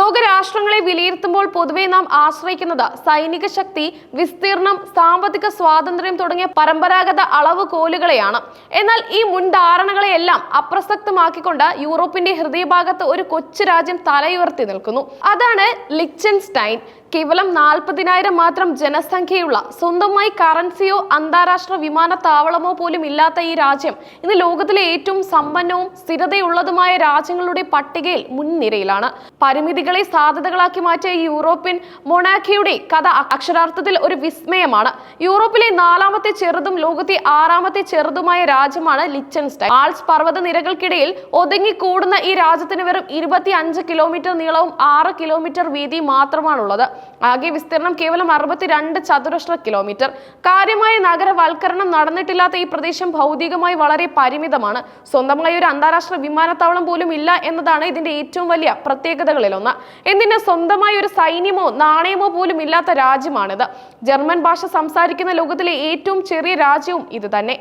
ലോകരാഷ്ട്രങ്ങളെ വിലയിരുത്തുമ്പോൾ പൊതുവെ നാം ആശ്രയിക്കുന്നത് സൈനിക ശക്തി വിസ്തീർണം സാമ്പത്തിക സ്വാതന്ത്ര്യം തുടങ്ങിയ പരമ്പരാഗത അളവുകോലുകളെയാണ്. എന്നാൽ ഈ മുൻധാരണകളെയെല്ലാം അപ്രസക്തമാക്കിക്കൊണ്ട് യൂറോപ്പിന്റെ ഹൃദയഭാഗത്ത് ഒരു കൊച്ചു രാജ്യം തലയുയർത്തി നിൽക്കുന്നു. അതാണ് ലിച്ചൻസ്റ്റൈൻ. കേവലം നാൽപ്പതിനായിരം മാത്രം ജനസംഖ്യയുള്ള സ്വന്തമായി കറൻസിയോ അന്താരാഷ്ട്ര വിമാനത്താവളമോ പോലും ഇല്ലാത്ത ഈ രാജ്യം ഇന്ന് ലോകത്തിലെ ഏറ്റവും സമ്പന്നവും സ്ഥിരതയുള്ളതുമായ രാജ്യങ്ങളുടെ പട്ടികയിൽ മുൻനിരയിലാണ്. പരിമിതികളെ സാധ്യതകളാക്കി മാറ്റിയ യൂറോപ്യൻ മൊണാക്കിയുടെ കഥ അക്ഷരാർത്ഥത്തിൽ ഒരു വിസ്മയമാണ്. യൂറോപ്പിലെ നാലാമത്തെ ചെറുതും ലോകത്തെ ആറാമത്തെ ചെറുതുമായ രാജ്യമാണ് ലിച്ചൻസ്റ്റൈൻ. ആൾസ് പർവത നിരകൾക്കിടയിൽ ഒതുങ്ങിക്കൂടുന്ന ഈ രാജ്യത്തിന് വെറും ഇരുപത്തി അഞ്ച് കിലോമീറ്റർ നീളവും ആറ് കിലോമീറ്റർ വീതി മാത്രമാണുള്ളത്. ആകെ വിസ്തീർണം കേവലം അറുപത്തിരണ്ട് ചതുരശ്ര കിലോമീറ്റർ കാര്യമായ നഗരവൽക്കരണം നടന്നിട്ടില്ലാത്ത ഈ പ്രദേശം ഭൗതികമായി വളരെ പരിമിതമാണ്. സ്വന്തമായി ഒരു അന്താരാഷ്ട്ര വിമാനത്താവളം പോലും ഇല്ല എന്നതാണ് ഇതിന്റെ ഏറ്റവും വലിയ പ്രത്യേകതകളിലൊന്ന്. എന്തിന് സ്വന്തമായി ഒരു സൈന്യമോ നാണയമോ പോലും ഇല്ലാത്ത രാജ്യമാണിത്. ജർമ്മൻ ഭാഷ സംസാരിക്കുന്ന ലോകത്തിലെ ഏറ്റവും ചെറിയ രാജ്യവും ഇത് തന്നെ.